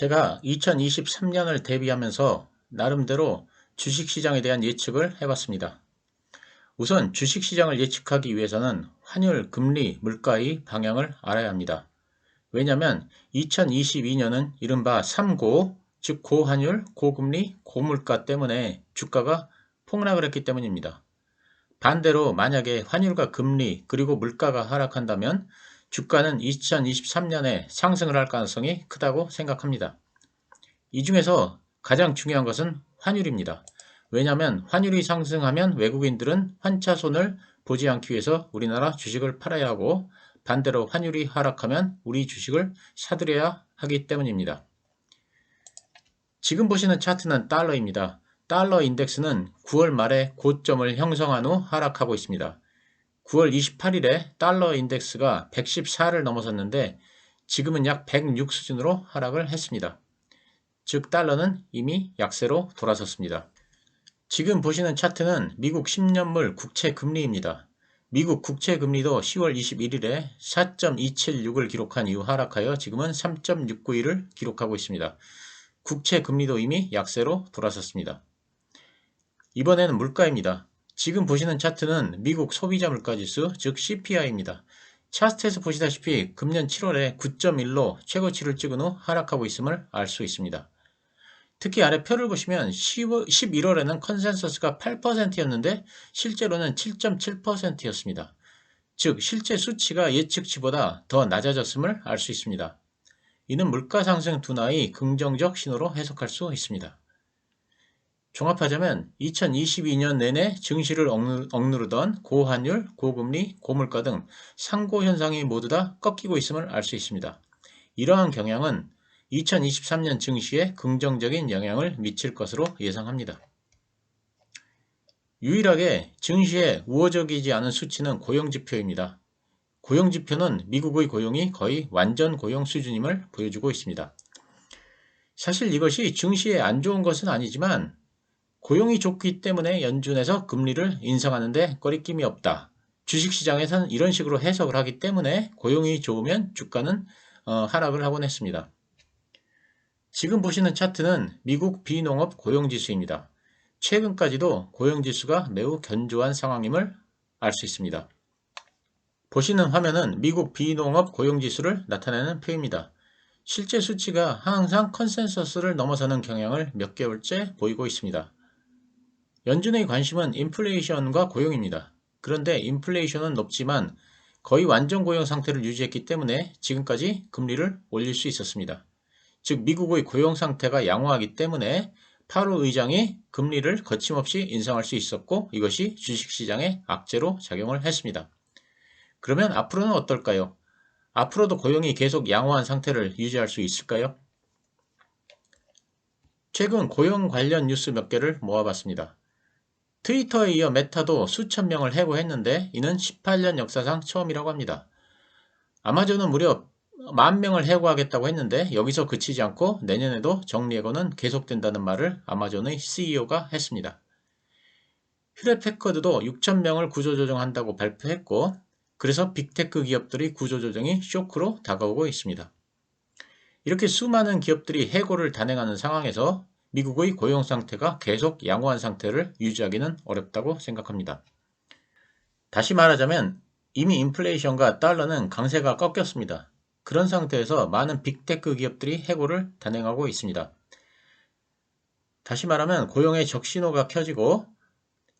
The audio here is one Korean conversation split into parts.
제가 2023년을 대비하면서 나름대로 주식시장에 대한 예측을 해봤습니다. 우선 주식시장을 예측하기 위해서는 환율, 금리, 물가의 방향을 알아야 합니다. 왜냐하면 2022년은 이른바 3고, 즉 고환율, 고금리, 고물가 때문에 주가가 폭락을 했기 때문입니다. 반대로 만약에 환율과 금리 그리고 물가가 하락한다면 주가는 2023년에 상승을 할 가능성이 크다고 생각합니다. 이 중에서 가장 중요한 것은 환율입니다. 왜냐하면 환율이 상승하면 외국인들은 환차손을 보지 않기 위해서 우리나라 주식을 팔아야 하고 반대로 환율이 하락하면 우리 주식을 사들여야 하기 때문입니다. 지금 보시는 차트는 달러입니다. 달러 인덱스는 9월 말에 고점을 형성한 후 하락하고 있습니다. 9월 28일에 달러 인덱스가 114를 넘어섰는데 지금은 약 106 수준으로 하락을 했습니다. 즉 달러는 이미 약세로 돌아섰습니다. 지금 보시는 차트는 미국 10년물 국채 금리입니다. 미국 국채 금리도 10월 21일에 4.276을 기록한 이후 하락하여 지금은 3.691을 기록하고 있습니다. 국채 금리도 이미 약세로 돌아섰습니다. 이번에는 물가입니다. 지금 보시는 차트는 미국 소비자 물가지수 즉 CPI입니다. 차트에서 보시다시피 금년 7월에 9.1로 최고치를 찍은 후 하락하고 있음을 알 수 있습니다. 특히 아래 표를 보시면 11월에는 컨센서스가 8%였는데 실제로는 7.7%였습니다. 즉 실제 수치가 예측치보다 더 낮아졌음을 알 수 있습니다. 이는 물가 상승 둔화의 긍정적 신호로 해석할 수 있습니다. 종합하자면 2022년 내내 증시를 억누르던 고환율, 고금리, 고물가 등 상고 현상이 모두 다 꺾이고 있음을 알 수 있습니다. 이러한 경향은 2023년 증시에 긍정적인 영향을 미칠 것으로 예상합니다. 유일하게 증시에 우호적이지 않은 수치는 고용지표입니다. 고용지표는 미국의 고용이 거의 완전 고용 수준임을 보여주고 있습니다. 사실 이것이 증시에 안 좋은 것은 아니지만 고용이 좋기 때문에 연준에서 금리를 인상하는데 꺼리낌이 없다. 주식시장에서는 이런 식으로 해석을 하기 때문에 고용이 좋으면 주가는 어, 하락을 하곤 했습니다. 지금 보시는 차트는 미국 비농업 고용지수입니다. 최근까지도 고용지수가 매우 견조한 상황임을 알 수 있습니다. 보시는 화면은 미국 비농업 고용지수를 나타내는 표입니다. 실제 수치가 항상 컨센서스를 넘어서는 경향을 몇 개월째 보이고 있습니다. 연준의 관심은 인플레이션과 고용입니다. 그런데 인플레이션은 높지만 거의 완전 고용 상태를 유지했기 때문에 지금까지 금리를 올릴 수 있었습니다. 즉 미국의 고용 상태가 양호하기 때문에 파로 의장이 금리를 거침없이 인상할 수 있었고 이것이 주식시장에 악재로 작용을 했습니다. 그러면 앞으로는 어떨까요? 앞으로도 고용이 계속 양호한 상태를 유지할 수 있을까요? 최근 고용 관련 뉴스 몇 개를 모아봤습니다. 트위터에 이어 메타도 수천 명을 해고했는데 이는 18년 역사상 처음이라고 합니다. 아마존은 무려 만 명을 해고하겠다고 했는데 여기서 그치지 않고 내년에도 정리해고는 계속된다는 말을 아마존의 CEO가 했습니다. 휴레패커드도 6천 명을 구조조정한다고 발표했고 그래서 빅테크 기업들이 구조조정이 쇼크로 다가오고 있습니다. 이렇게 수많은 기업들이 해고를 단행하는 상황에서 미국의 고용 상태가 계속 양호한 상태를 유지하기는 어렵다고 생각합니다. 다시 말하자면 이미 인플레이션과 달러는 강세가 꺾였습니다. 그런 상태에서 많은 빅테크 기업들이 해고를 단행하고 있습니다. 다시 말하면 고용의 적신호가 켜지고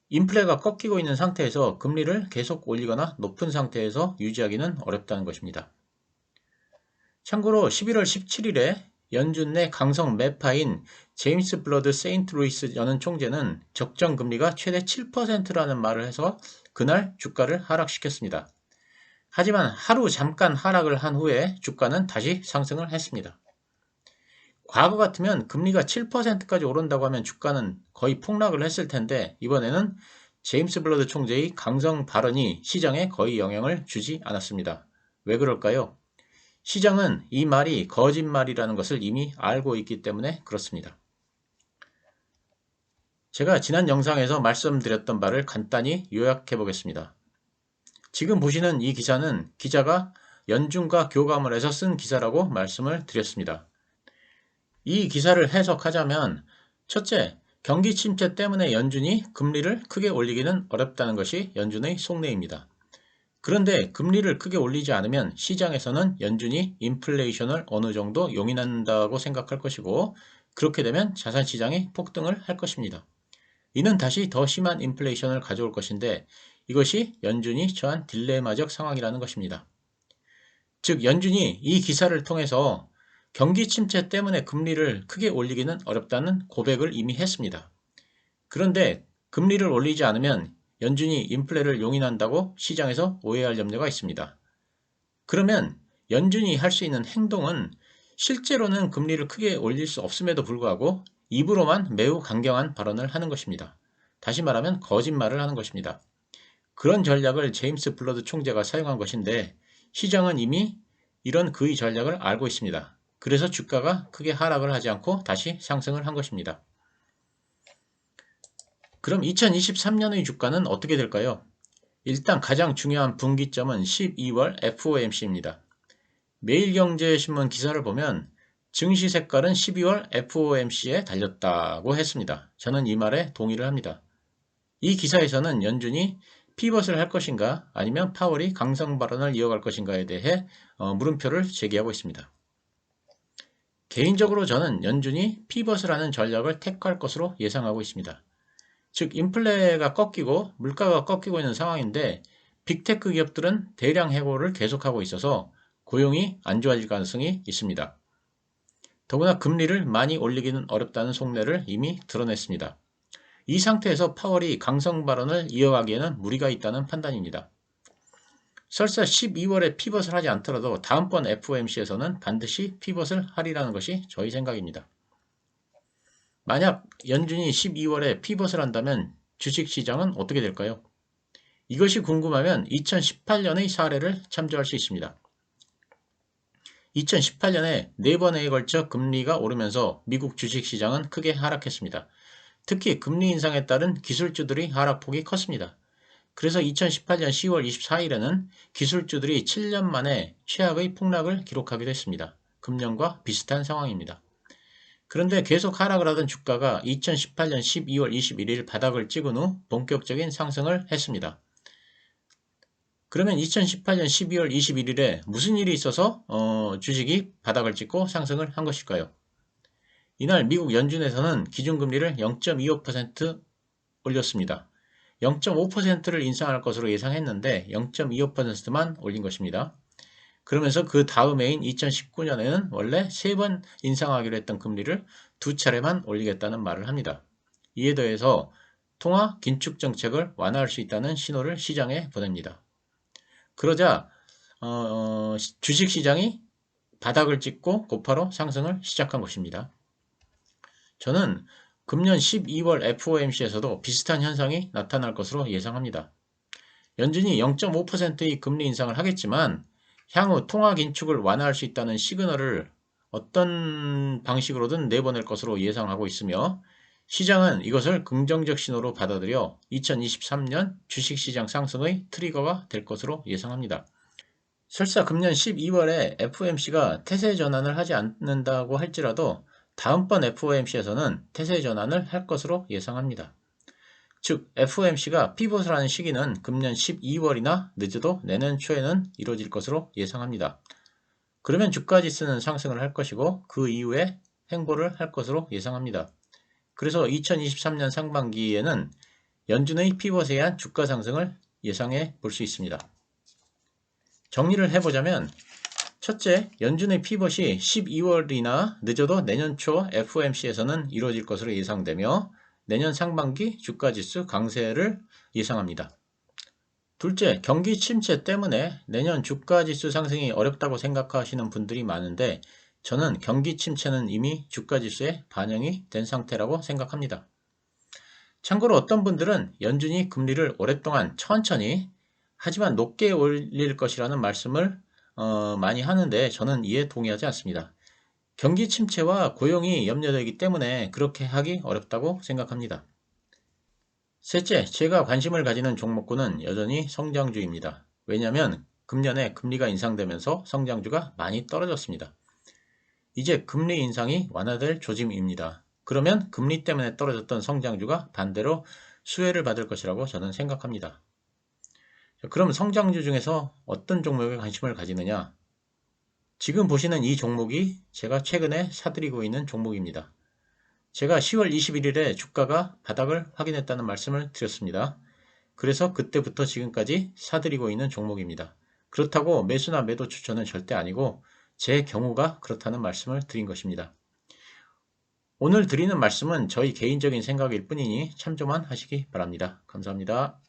인플레가 꺾이고 있는 상태에서 금리를 계속 올리거나 높은 상태에서 유지하기는 어렵다는 것입니다. 참고로 11월 17일에 연준 내 강성 매파인 제임스 블러드 세인트 루이스 연 총재는 적정 금리가 최대 7%라는 말을 해서 그날 주가를 하락시켰습니다. 하지만 하루 잠깐 하락을 한 후에 주가는 다시 상승을 했습니다. 과거 같으면 금리가 7%까지 오른다고 하면 주가는 거의 폭락을 했을 텐데 이번에는 제임스 블러드 총재의 강성 발언이 시장에 거의 영향을 주지 않았습니다. 왜 그럴까요? 시장은 이 말이 거짓말이라는 것을 이미 알고 있기 때문에 그렇습니다. 제가 지난 영상에서 말씀드렸던 바를 간단히 요약해 보겠습니다. 지금 보시는 이 기사는 기자가 연준과 교감을 해서 쓴 기사라고 말씀을 드렸습니다. 이 기사를 해석하자면 첫째, 경기 침체 때문에 연준이 금리를 크게 올리기는 어렵다는 것이 연준의 속내입니다. 그런데 금리를 크게 올리지 않으면 시장에서는 연준이 인플레이션을 어느 정도 용인한다고 생각할 것이고 그렇게 되면 자산 시장이 폭등을 할 것입니다. 이는 다시 더 심한 인플레이션을 가져올 것인데 이것이 연준이 처한 딜레마적 상황이라는 것입니다. 즉 연준이 이 기사를 통해서 경기 침체 때문에 금리를 크게 올리기는 어렵다는 고백을 이미 했습니다. 그런데 금리를 올리지 않으면 연준이 인플레를 용인한다고 시장에서 오해할 염려가 있습니다. 그러면 연준이 할 수 있는 행동은 실제로는 금리를 크게 올릴 수 없음에도 불구하고 입으로만 매우 강경한 발언을 하는 것입니다. 다시 말하면 거짓말을 하는 것입니다. 그런 전략을 제임스 블러드 총재가 사용한 것인데 시장은 이미 이런 그의 전략을 알고 있습니다. 그래서 주가가 크게 하락을 하지 않고 다시 상승을 한 것입니다. 그럼 2023년의 주가는 어떻게 될까요? 일단 가장 중요한 분기점은 12월 FOMC입니다. 매일경제신문 기사를 보면 증시 색깔은 12월 FOMC에 달렸다고 했습니다. 저는 이 말에 동의를 합니다. 이 기사에서는 연준이 피벗을 할 것인가 아니면 파월이 강성 발언을 이어갈 것인가에 대해 어, 물음표를 제기하고 있습니다. 개인적으로 저는 연준이 피벗을 하는 전략을 택할 것으로 예상하고 있습니다. 즉 인플레가 꺾이고 물가가 꺾이고 있는 상황인데 빅테크 기업들은 대량 해고를 계속하고 있어서 고용이 안 좋아질 가능성이 있습니다. 더구나 금리를 많이 올리기는 어렵다는 속내를 이미 드러냈습니다. 이 상태에서 파월이 강성 발언을 이어가기에는 무리가 있다는 판단입니다. 설사 12월에 피벗을 하지 않더라도 다음번 FOMC에서는 반드시 피벗을 하리라는 것이 저희 생각입니다. 만약 연준이 12월에 피벗을 한다면 주식시장은 어떻게 될까요? 이것이 궁금하면 2018년의 사례를 참조할 수 있습니다. 2018년에 4번에 걸쳐 금리가 오르면서 미국 주식시장은 크게 하락했습니다. 특히 금리 인상에 따른 기술주들이 하락폭이 컸습니다. 그래서 2018년 10월 24일에는 기술주들이 7년 만에 최악의 폭락을 기록하기도 했습니다. 금년과 비슷한 상황입니다. 그런데 계속 하락을 하던 주가가 2018년 12월 21일 바닥을 찍은 후 본격적인 상승을 했습니다. 그러면 2018년 12월 21일에 무슨 일이 있어서 어, 주식이 바닥을 찍고 상승을 한 것일까요? 이날 미국 연준에서는 기준금리를 0.25% 올렸습니다. 0.5%를 인상할 것으로 예상했는데 0.25%만 올린 것입니다. 그러면서 그 다음 해인 2019년에는 원래 3번 인상하기로 했던 금리를 두 차례만 올리겠다는 말을 합니다. 이에 더해서 통화 긴축 정책을 완화할 수 있다는 신호를 시장에 보냅니다. 그러자 어, 어 주식시장이 바닥을 찍고 곧바로 상승을 시작한 것입니다. 저는 금년 12월 FOMC에서도 비슷한 현상이 나타날 것으로 예상합니다. 연준이 0.5%의 금리 인상을 하겠지만 향후 통화 긴축을 완화할 수 있다는 시그널을 어떤 방식으로든 내보낼 것으로 예상하고 있으며 시장은 이것을 긍정적 신호로 받아들여 2023년 주식시장 상승의 트리거가 될 것으로 예상합니다. 설사 금년 12월에 FOMC가 태세 전환을 하지 않는다고 할지라도 다음번 FOMC에서는 태세 전환을 할 것으로 예상합니다. 즉 FOMC가 피벗을 하는 시기는 금년 12월이나 늦어도 내년 초에는 이루어질 것으로 예상합니다. 그러면 주가지수는 상승을 할 것이고 그 이후에 행보를 할 것으로 예상합니다. 그래서 2023년 상반기에는 연준의 피벗에 의한 주가 상승을 예상해 볼 수 있습니다. 정리를 해보자면 첫째, 연준의 피벗이 12월이나 늦어도 내년 초 FOMC에서는 이루어질 것으로 예상되며 내년 상반기 주가지수 강세를 예상합니다. 둘째, 경기 침체 때문에 내년 주가지수 상승이 어렵다고 생각하시는 분들이 많은데 저는 경기 침체는 이미 주가지수에 반영이 된 상태라고 생각합니다. 참고로 어떤 분들은 연준이 금리를 오랫동안 천천히 하지만 높게 올릴 것이라는 말씀을 어, 많이 하는데 저는 이에 동의하지 않습니다. 경기 침체와 고용이 염려되기 때문에 그렇게 하기 어렵다고 생각합니다. 셋째, 제가 관심을 가지는 종목군은 여전히 성장주입니다. 왜냐하면 금년에 금리가 인상되면서 성장주가 많이 떨어졌습니다. 이제 금리 인상이 완화될 조짐입니다. 그러면 금리 때문에 떨어졌던 성장주가 반대로 수혜를 받을 것이라고 저는 생각합니다. 그럼 성장주 중에서 어떤 종목에 관심을 가지느냐? 지금 보시는 이 종목이 제가 최근에 사들이고 있는 종목입니다. 제가 10월 21일에 주가가 바닥을 확인했다는 말씀을 드렸습니다. 그래서 그때부터 지금까지 사들이고 있는 종목입니다. 그렇다고 매수나 매도 추천은 절대 아니고 제 경우가 그렇다는 말씀을 드린 것입니다. 오늘 드리는 말씀은 저희 개인적인 생각일 뿐이니 참조만 하시기 바랍니다. 감사합니다.